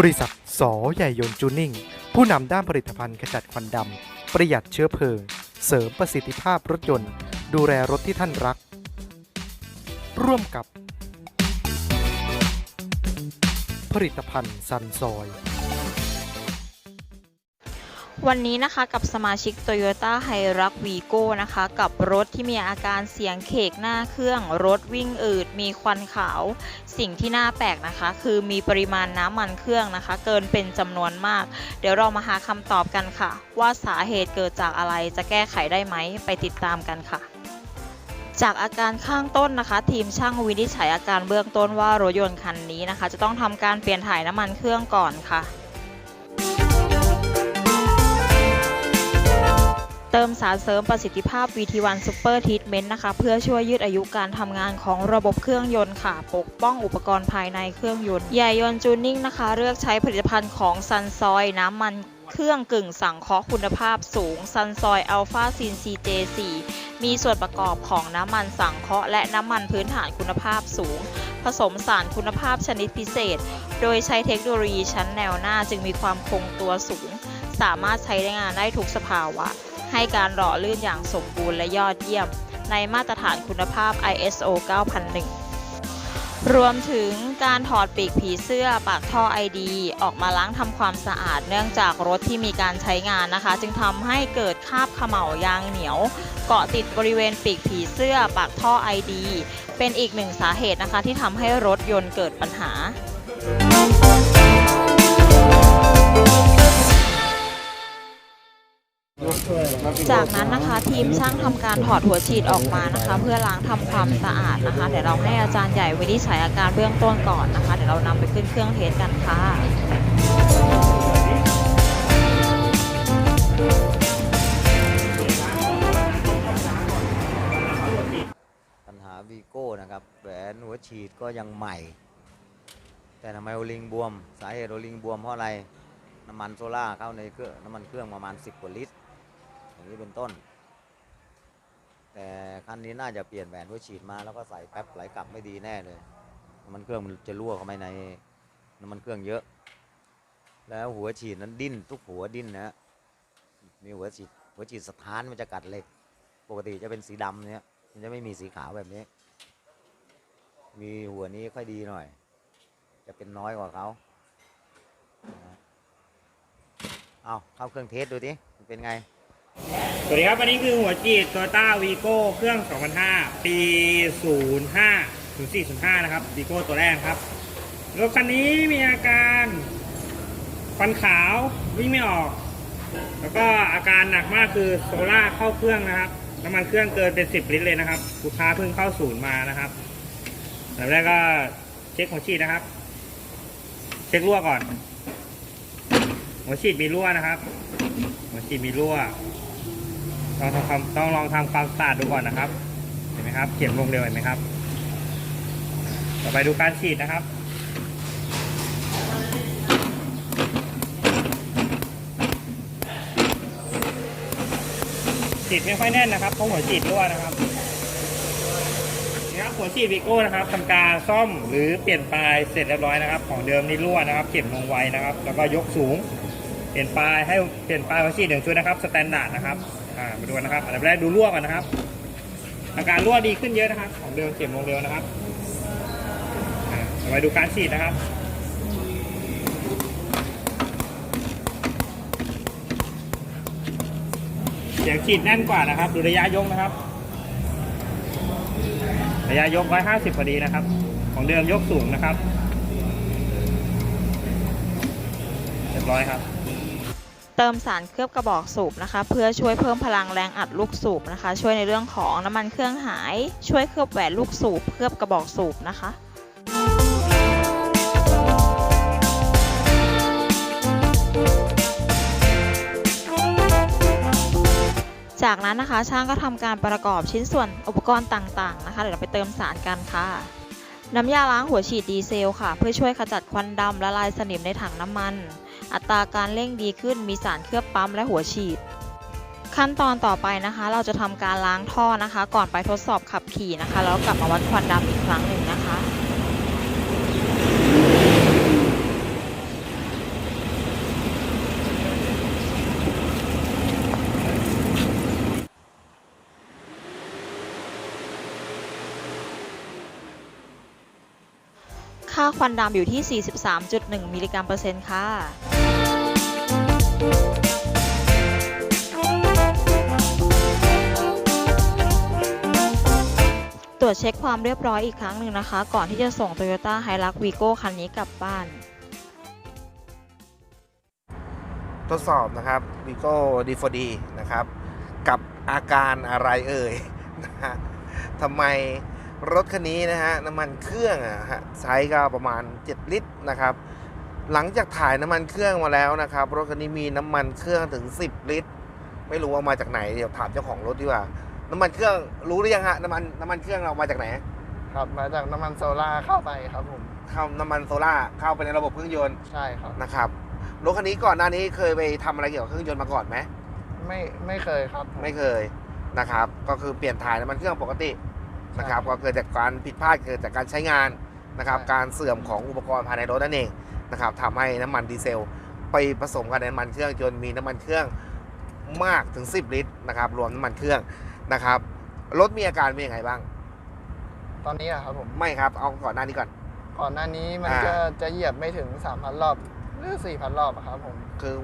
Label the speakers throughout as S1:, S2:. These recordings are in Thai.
S1: บริษัทสอใหญ่ยนจูนิ่ง ผู้นำด้านผลิตภัณฑ์ขจัดควันดำ ประหยัดเชื้อเพลิง เสริมประสิทธิภาพรถยนต์ ดูแลรถที่ท่านรัก ร่วมกับ ผลิตภัณฑ์ซันซอย
S2: วันนี้นะคะกับสมาชิก Toyota h i r u x Vigo นะคะ กับรถที่มีอาการเสียงเคกหน้าเครื่อง รถวิ่งอืด มีควันขาว สิ่งที่น่าแปลกนะคะ คือมีปริมาณน้ำมันเครื่องนะคะ เกินเป็นจำนวนมาก เดี๋ยวเรามาหาคำตอบกันค่ะ ว่าสาเหตุเกิดจากอะไรจะแก้ไขได้ไหม ไปติดตามกันค่ะจากอาการข้างต้นนะคะ ทีมช่างวินิจฉัยอาการเบื้องต้นว่ารถยนต์คันนี้นะคะ จะต้องทำการเปลี่ยนถ่ายน้ำมันเครื่องก่อนค่ะ ติมสารเสริมประสิทธิภาพ VT1 Super Treatment นะคะ เพื่อช่วยยืดอายุการทำงานของระบบเครื่องยนต์ค่ะ ปกป้องอุปกรณ์ภายในเครื่องยนต์ใหญ่ยนต์จูนิ่งนะคะ เลือกใช้ผลิตภัณฑ์ของซันซอยน้ำมันเครื่องกึ่งสังเคราะห์คุณภาพสูงซันซอยอัลฟาซิน CJ4 มีส่วนประกอบของน้ำมันสังเคราะห์และน้ำมันพื้นฐานคุณภาพสูง ผสมสารคุณภาพชนิดพิเศษ โดยใช้เทคโนโลยีชั้นแนวหน้าจึงมีความคงตัวสูง สามารถใช้ได้งานได้ทุกสภาวะ ให้การหล่อลื่นอย่างสมบูรณ์และยอดเยี่ยม ในมาตรฐานคุณภาพ ISO 9001 รวมถึงการถอดปีกผีเสื้อปากท่อ ID ออกมาล้างทำความสะอาดเนื่องจากรถที่มีการใช้งานนะคะ จึงทำให้เกิดคราบเขม่ายางเหนียว เกาะติดบริเวณปีกผีเสื้อปากท่อ ID เป็นอีกหนึ่งสาเหตุนะคะที่ทำให้รถยนต์เกิดปัญหา จากนั้นนะคะทีมช่างทำการถอดหัวฉีดออกมานะคะ เพื่อล้างทำความสะอาดนะคะ เดี๋ยวเราให้อาจารย์ใหญ่วินิจฉัยอาการเบื้องต้นก่อนนะคะ เดี๋ยวเรานำไปขึ้นเครื่องเทสกันค่ะ
S3: ปัญหาวีโก้นะครับแหวนหัวฉีดก็ยังใหม่ แต่ทำไมโอลิงบวม สาเหตุโอลิงบวมเพราะอะไร น้ำมันโซล่าเข้าในเครื่องน้ำมันเครื่องประมาณ 10กว่าลิตร อย่างนี้เป็นต้น แต่คันนี้น่าจะเปลี่ยนแหวนหัวฉีดมาแล้วก็ใส่แป๊บไหลกลับไม่ดีแน่เลยน้ำมันเครื่องมันจะรั่วเข้าไปในน้ำมันเครื่องเยอะ แล้วหัวฉีดนั้นดิ้นทุกหัวดิ้นนะฮะมีหัวฉีดหัวฉีดสถานมันจะกัดเหล็ก ปกติจะเป็นสีดำเนี่ยมันจะไม่มีสีขาวแบบนี้ มีหัวนี้ค่อยดีหน่อย จะเป็นน้อยกว่าเขาเอาเข้าเครื่องเทสดูดิเป็นไง
S4: สวัสดีครับอันนี้คือหัวจีด Toyota Vigo เครื่อง 2005 ปี 05ถึง405 นะครับ Vigo ตัวแรกครับ รถคันนี้มีอาการควันขาววิ่งไม่ออก แล้วก็อาการหนักมากคือโซล่าเข้าเครื่องนะครับน้ำมันเครื่องเกินเป็น 10 ลิตรเลยนะครับลูกค้าเพิ่งเข้าศูนย์มานะครับอันดับแรกก็เช็คหัวฉีดนะครับ เช็ครั่วก่อน หัวฉีดมีรั่วนะครับ หัวฉีดมีรั่ว ลองทำความต้องลองทำความสะอาดดูก่อนนะครับ เห็นไหมครับ เขียนลงเร็วเห็นไหมครับ ต่อไปดูการฉีดนะครับฉีดไม่ค่อยแน่นนะครับเพราะหัวฉีดรั่วนะครับนี่ครับหัวฉีดวิโก้นะครับทำการซ่อมหรือเปลี่ยนปลายเสร็จเรียบร้อยนะครับ ของเดิมนี่รั่วนะครับเข็มลงไวนะครับ แล้วก็ยกสูง เปลี่ยนปลายให้เปลี่ยนปลายหัวฉีดหนึ่งชุดนะครับสแตนดาร์ดนะครับ มาดูกันนะครับอันดับแรกดูรั่วก่อนนะครับ อาการรั่วดีขึ้นเยอะนะครับ ของเดิมเข็มลงเร็วนะครับอ่าต่อไปดูการฉีดนะครับเสียงฉีดแน่นกว่านะครับ ดูระยะยกนะครับ ระยะยก150พอดีนะครับ ของเดิมยกสูงนะครับเรียบร้อยครับ
S2: เติมสารเคลือบกระบอกสูบนะคะ เพื่อช่วยเพิ่มพลังแรงอัดลูกสูบนะคะ ช่วยในเรื่องของน้ำมันเครื่องหาย ช่วยเคลือบแหวนลูกสูบเคลือบกระบอกสูบนะคะจากนั้นนะคะช่างก็ทำการประกอบชิ้นส่วนอุปกรณ์ต่างๆนะคะเดี๋ยวเราไปเติมสารกันค่ะ น้ำยาล้างหัวฉีดดีเซลค่ะ เพื่อช่วยขจัดควันดำละลายสนิมในถังน้ำมัน อัตราการเร่งดีขึ้นมีสารเคลือบปั๊มและหัวฉีด ขั้นตอนต่อไปนะคะ เราจะทำการล้างท่อนะคะ ก่อนไปทดสอบขับขี่นะคะ แล้วกลับมาวัดควันดำอีกครั้งหนึ่งนะคะค่าควันดำอยู่ที่ 43.1 มิลลิกรัมเปอร์เซ็นต์ค่ะ ตรวจเช็คความเรียบร้อยอีกครั้งหนึ่งนะคะ ก่อนที่จะส่ง Toyota Hilux Vigo คันนี้กลับบ้าน
S5: ทดสอบนะครับ Vigo D4D นะครับ กับอาการอะไรเอ่ยนะฮะทำไมรถคันนี้นะฮะน้ำมันเครื่องอะฮะใช้ก็ประมาณ 7 ลิตรนะครับ หลังจากถ่ายน้ำมันเครื่องมาแล้วนะครับรถคันนี้มีน้ำมันเครื่องถึง 10 ลิตร ไม่รู้ว่ามาจากไหนเดี๋ยวถามเจ้าของรถดีกว่า น้ำมันเครื่องรู้หรือยังฮะน้ำมันน้ำมันเครื่องเรามาจากไหน
S6: ครับมาจากน้ำมันโซล่าเข้าไปครับผม
S5: เข้าน้ำมันโซล่าเข้าไปในระบบเครื่องยนต์
S6: ใช่ครับ
S5: นะครับรถคันนี้ก่อนหน้านี้เคยไปทำอะไรเกี่ยวกับเครื่องยนต์มาก่อนไหม
S6: ไม่ไม่เคยครับผ
S5: ไม่เคยนะครับ ก็คือเปลี่ยนถ่ายน้ำมันเครื่องปกตินะครับ ก็เกิดจากการผิดพลาดเกิดจากการใช้งานนะครับ การเสื่อมของอุปกรณ์ภายในรถนั่นเอง นะครับทำให้น้ำมันดีเซล ไปผสมกับน้ำมันเครื่องจนมีน้ำมันเครื่องมากถึง 10 ลิตรนะครับ รวมน้ำมันเครื่องนะครับรถมีอาการเป็นยังไงบ้าง
S6: ตอนนี้อะครับผม
S5: ไม่ครับเอาก่อนหน้านี้ก่อน
S6: ก่อนหน้านี้มัน
S5: อ่า
S6: จะจะเหยียบไม่ถึง 3,000 รอบหรือ 4,000 รอบอะครับผม
S5: คือ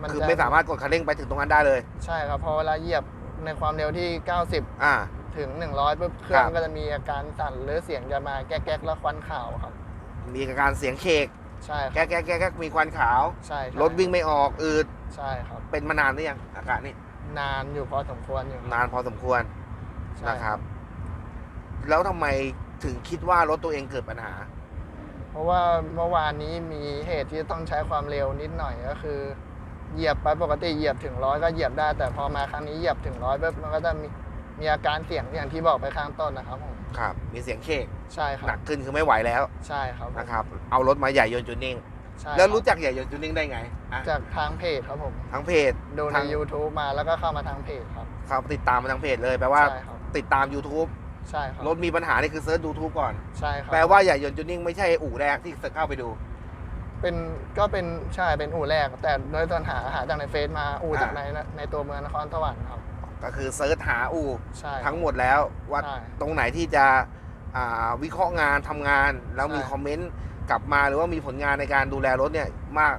S6: มัน
S5: คือ
S6: จะ
S5: ไม่สามารถกดคันเร่งไปถึงตรงนั้นได้เลย
S6: ใช่ครับเพอเวลาเหยียบในความเร็วที่ 90
S5: อ่า
S6: ถึง 100ปุ๊บเครื่อ
S5: ค
S6: ง
S5: รับ
S6: ก็จะมีอาการสั่นหรือเสียงจะมาแก๊กๆแล้วควันขาวครับ
S5: มีอาการเสียงเคก
S6: ใช่ค
S5: แก๊
S6: รั
S5: ก
S6: บ
S5: แก๊กแก๊กแก๊กมีควันขาว
S6: ใช่ใช่
S5: รถวิ่งไม่ออกอืด
S6: ใช่ครับ
S5: เป็นมานานหรือยังอาการนี้
S6: นานอยู่พอสมควรอยู่
S5: นานพอสมควร
S6: ใช่
S5: นะครับ แล้วทำไมถึงคิดว่ารถตัวเองเกิดปัญหา
S6: เพราะว่าเมื่อวานนี้มีเหตุที่ต้องใช้ความเร็วนิดหน่อยก็คือ เหยียบไปปกติเหยียบถึงร้อยก็เหยียบได้แต่พอมาครั้งนี้เหยียบถึงร้อยปุ๊บมันก็จะมีมีอาการเสียงอย่างที่บอกไปข้างต้นนะครับผม
S5: ครับ มีเสียงเคก
S6: ใช่ครั
S5: หนั
S6: บ
S5: กขึ้นคือไม่ไหวแล้ว
S6: ใช่ครับผม
S5: นะครับ เอารถมาใหญ่ยนต์จูนิ่ง
S6: ใช่
S5: แล้วรู้
S6: คบ
S5: จักใหญ่ยนต์จูนิ่งได้ไงอะ
S6: จากทางเพจครับผม
S5: ทั้งเพจ
S6: ดูใน
S5: ทาง
S6: YouTube มาแล้วก็เข้ามาทางเพจครับ
S5: เขาติดตามมาทางเพจเลยแปลว่า
S6: ใช่ครับ
S5: ติดตาม YouTube
S6: ใช่ครับ
S5: รถมีปัญหานี่คือเซิร์ช YouTube ก่อน
S6: ใช่ครับ
S5: แปลว่าใหญ่ยนต์จูนิ่งไม่ใช่อู่แรกที่เข้าไปดู
S6: เป็นก็เป็นใช่เป็นอู่แรก แต่โดยตอนหาหาจากในเฟซมาอู่
S5: อ่า
S6: จากในในตัวเมืองนครสวรรค์ครับ
S5: ก็คือเซิร์ชหาอู่
S6: ใช่
S5: ทั้งหมดแล้วว่า
S6: ใช่
S5: ตรงไหนที่จะอ่าวิเคราะห์งานทำงาน แล้วมี
S6: ใช่
S5: คอมเมนต์กลับมาหรือว่ามีผลงานในการดูแลรถเนี่ยมาก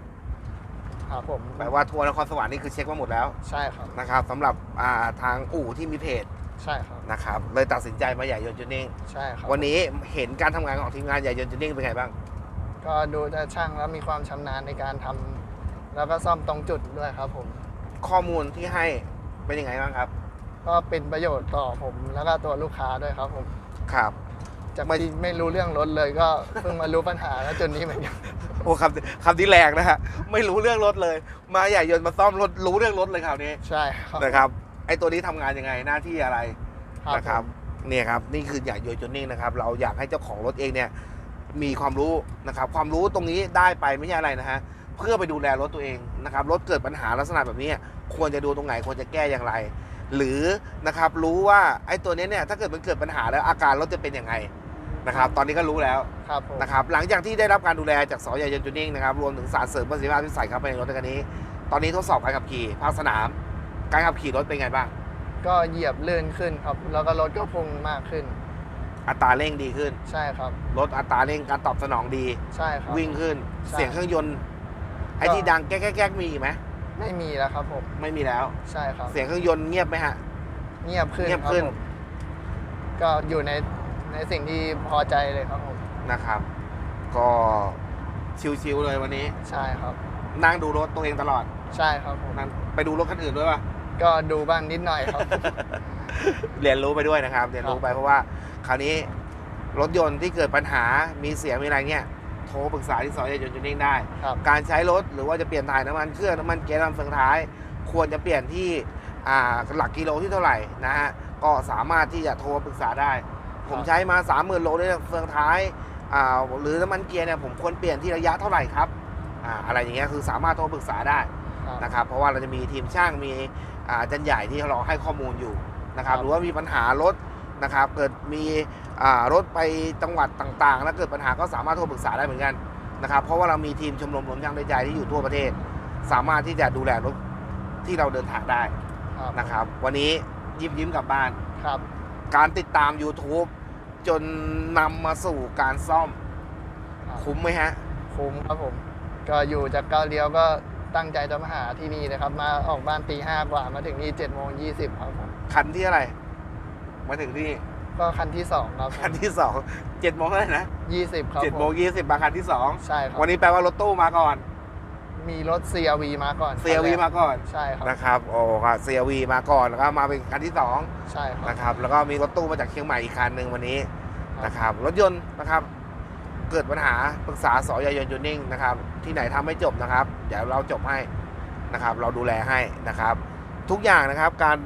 S6: ครับผม
S5: แปลว่าทัวร์นครสวรรค์นี่คือเช็คมาหมดแล้ว
S6: ใช่ครับ
S5: นะครับสำหรับอ่าทางอู่ที่มีเพจ
S6: ใช่ครับ
S5: นะครับเลยตัดสินใจมาใหญ่ยนต์จูนิ่ง
S6: ใช่ครับ
S5: วันนี้เห็นการทำงานของทีมงานใหญ่ยนต์จูนิ่งเป็นไงบ้าง
S6: ก็ดูจะช่างแล้วมีความชำนาญในการทำแล้วก็ซ่อมตรงจุดด้วยครับผม
S5: ข้อมูลที่ให้ เป็นยังไงบ้างครับ
S6: ก็เป็นประโยชน์ต่อผมแล้วก็ตัวลูกค้าด้วยครับผม
S5: ครับ
S6: จาก
S5: ไม่
S6: ที่ไม่รู้เรื่องรถเลยก็เพิ่งมารู้ปัญหาแล้วจนนี้เหมือนกัน
S5: โอ้คำคำที่แรงนะฮะไม่รู้เรื่องรถเลย มาใหญ่ยนต์มาซ่อมรถรู้เรื่องรถเลยคราวนี้
S6: ใช่ครับ
S5: นะครับไอตัวนี้ทำงานยังไงหน้าที่อะไร
S6: ครับ
S5: นะครับ
S6: ผม
S5: เนี่ยครับนี่คือใหญ่ยนต์จูนิ่งนะครับ เราอยากให้เจ้าของรถเองเนี่ยมีความรู้นะครับ ความรู้ตรงนี้ได้ไปไม่ใช่อะไรนะฮะเพื่อไปดูแลรถตัวเองนะครับรถเกิดปัญหาลักษณะแบบนี้ ควรจะดูตรงไหนควรจะแก้อย่างไร หรือนะครับรู้ว่าไอ้ตัวนี้เนี่ยถ้าเกิดมันเกิดปัญหาแล้วอาการรถจะเป็นยังไงนะครับตอนนี้ก็รู้แล้ว
S6: ครับผม
S5: นะครับหลังจากที่ได้รับการดูแลจากสอยายนจูนิ่งนะครับรวมถึงสารเสริมประสิทธิภาพที่ใส่เข้าไปในรถในคันนี้ ตอนนี้ทดสอบการขับขี่ภาคสนาม การขับขี่รถเป็นไงบ้าง
S6: ก็เหยียบเลื่อนขึ้นครับ แล้วก็รถก็พุ่งมากขึ้น
S5: อัตราเร่งดีขึ้น
S6: ใช่ครับ
S5: รถอัตราเร่งการตอบสนองดี
S6: ใช่ครับ
S5: วิ่งขึ้น
S6: ใช่
S5: เสียงเครื่องยนต์ไอ้
S6: ก็
S5: ที่ดังแก๊กแก๊กแก๊กมีอีกไหม
S6: ไม่มีแล้วครับผม
S5: ไม่มีแล้ว
S6: ใช่ครับ
S5: เสียงเครื่องยนต์เงียบไหมฮะ
S6: เงียบขึ้น
S5: เงียบ
S6: ครับ
S5: ขึ้น
S6: ผมก็อยู่ในในสิ่งที่พอใจเลยครับผม
S5: นะครับ ก็ชิวๆเลยวันนี้
S6: ใช่ครับ
S5: นั่งดูรถตัวเองตลอด
S6: ใช่ครับผม
S5: นั่งไปดูรถคันอื่นด้วยป่ะ
S6: ก็ดูบ้างนิดหน่อยครับ
S5: เรียนรู้ไปด้วยนะครับ เรียนรู้
S6: ครับ
S5: ไปเพราะว่า คราวนี้รถยนต์ที่เกิดปัญหามีเสียมีอะไรเนี่ย โทรปรึกษาที่ซอยยนต์จูนิ่งได้
S6: ครับ
S5: การใช้รถหรือว่าจะเปลี่ยนถ่ายน้ำมันเครื่องน้ำมันเกียร์น้ำมันเฟืองท้าย ควรจะเปลี่ยนที่อ่าหลักกิโลที่เท่าไหร่นะฮะก็สามารถที่จะโทรปรึกษาได้ ผมใช้มา 30,000โลด้วยเฟืองท้ายอ่าหรือน้ำมันเกียร์เนี่ยผมควรเปลี่ยนที่ระยะเท่าไหร่ครับอ่าอะไรอย่างเงี้ยคือสามารถโทรปรึกษาได้
S6: ครับ
S5: นะครับเพราะว่าเราจะมีทีมช่างมีอ่าอาจันใหญ่ที่เราให้ข้อมูลอยู่นะครับ
S6: ครับ
S5: หรือว่ามีปัญหารถ นะครับ เกิดมีอ่ารถไปจังหวัดต่างๆ แล้วเกิดปัญหาก็สามารถโทรปรึกษาได้เหมือนกันนะครับ เพราะว่าเรามีทีมชมรมรวมช่างด้วยใจที่อยู่ทั่วประเทศ สามารถที่จะดูแลรถที่เราเดินทางได้
S6: ครับ
S5: นะครับ วันนี้ยิ้มยิ้มกลับบ้าน
S6: ครับ
S5: การติดตาม YouTube จนนำมาสู่การซ่อม
S6: ครับ
S5: คุ้มไหมฮะ
S6: คุ้มครับผม ก็อยู่จากเก้าเลี้ยวก็ตั้งใจจะมาหาที่นี่นะครับ มาออกบ้านตีห้ากว่ามาถึงนี่เจ็ดโมงยี่สิบครับผม
S5: คันที่อะไร มาถึงที่
S6: ก็คันที่สองครับ
S5: คันที่สองเจ็ดโมงเท่าไหร่นะ
S6: ยี่สิบครับ
S5: เจ็ด
S6: ผ
S5: โมงยี่สิบมาคันที่สอง
S6: ใช่ครับ
S5: วันนี้แปลว่ารถตู้มาก่อน
S6: มีรถ CRV มาก่อน
S5: CRV มาก่อน
S6: ใช่ครับ
S5: นะครับโอ้ครับ CRV มาก่อนแล้วก็มาเป็นคันที่สอง
S6: ใช่ครับ
S5: นะครับ แล้วก็มีรถตู้มาจากเชียงใหม่อีกคันหนึ่งวันนี้
S6: ครับ
S5: นะครับ รถยนต์นะครับ เกิดปัญหาปรึกษาสอยยนต์ยูนิ่งนะครับ ที่ไหนทำไม่จบนะครับ เดี๋ยวเราจบให้นะครับ เราดูแลให้นะครับ ทุกอย่างนะครับการ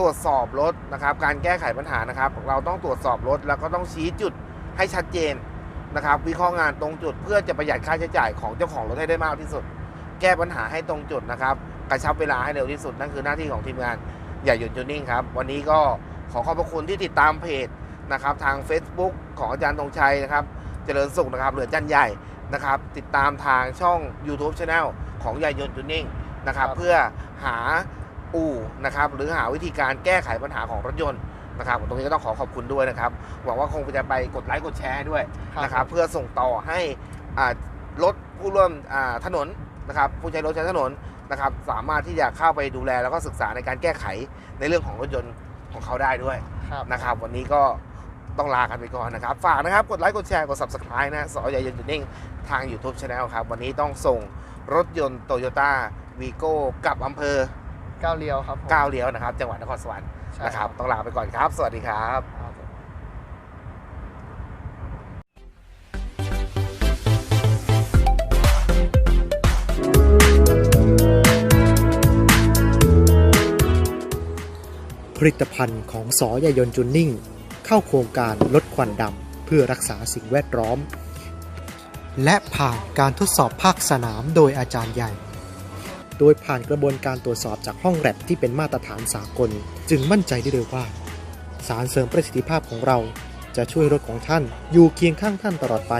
S5: ตรวจสอบรถนะครับ การแก้ไขปัญหานะครับ เราต้องตรวจสอบรถแล้วก็ต้องชี้จุดให้ชัดเจนนะครับ วิเคราะห์งานตรงจุดเพื่อจะประหยัดค่าใช้จ่ายของเจ้าของรถให้ได้มากที่สุด แก้ปัญหาให้ตรงจุดนะครับ กระชับเวลาให้เร็วที่สุดนั่นคือหน้าที่ของทีมงานอย่าหยุดจูนิ่งครับ วันนี้ก็ขอขอบพระคุณที่ติดตามเพจนะครับทาง Facebook ของอาจารย์ธงชัยนะครับ เจริญสุขนะครับเหลือจันใหญ่นะครับ ติดตามทางช่อง YouTube Channel ของยายยนต์จูนิ่งนะครับ
S6: ครับ
S5: เพื่อหา อู่นะครับหรือหาวิธีการแก้ไขปัญหาของรถยนต์นะครับตรงนี้ก็ต้องขอขอบคุณด้วยนะครับ หวังว่าคงจะไปกดไลค์กดแชร์ให้ด้วยนะครับเพื่อส่งต่อให้อ่ารถผู้ร่วมอ่าถนนนะครับผู้ใช้รถใช้ถนนนะครับสามารถที่จะเข้าไปดูแลแล้วก็ศึกษาในการแก้ไขในเรื่องของรถยนต์ของเขาได้ด้วย
S6: ครับ
S5: นะครับ วันนี้ก็ต้องลากันไปก่อนนะครับ ฝากนะครับ กดไลค์กดแชร์กด subscribe นะสอยายนต์นิ่งทาง YouTube Channel ครับ วันนี้ต้องส่งรถยนต์โตโยต้าวีโก้กับอำเภอ
S6: ก้าวเลี้ยวครับผม
S5: ก้าวเลี้ยวนะครับ จังหวัดนครสวรรค์
S6: ใช่
S5: นะครับ ต้องลาไปก่อนครับ สวัสดีครับ
S6: ครับผม
S1: ผลิตภัณฑ์ของสอยายนต์จูนนิ่ง เข้าโครงการลดควันดำเพื่อรักษาสิ่งแวดล้อม และผ่านการทดสอบภาคสนามโดยอาจารย์ใหญ่ โดยผ่านกระบวนการตรวจสอบจากห้องแลบที่เป็นมาตรฐานสากล จึงมั่นใจได้เลยว่า สารเสริมประสิทธิภาพของเราจะช่วยรถของท่านอยู่เคียงข้างท่านตลอดไป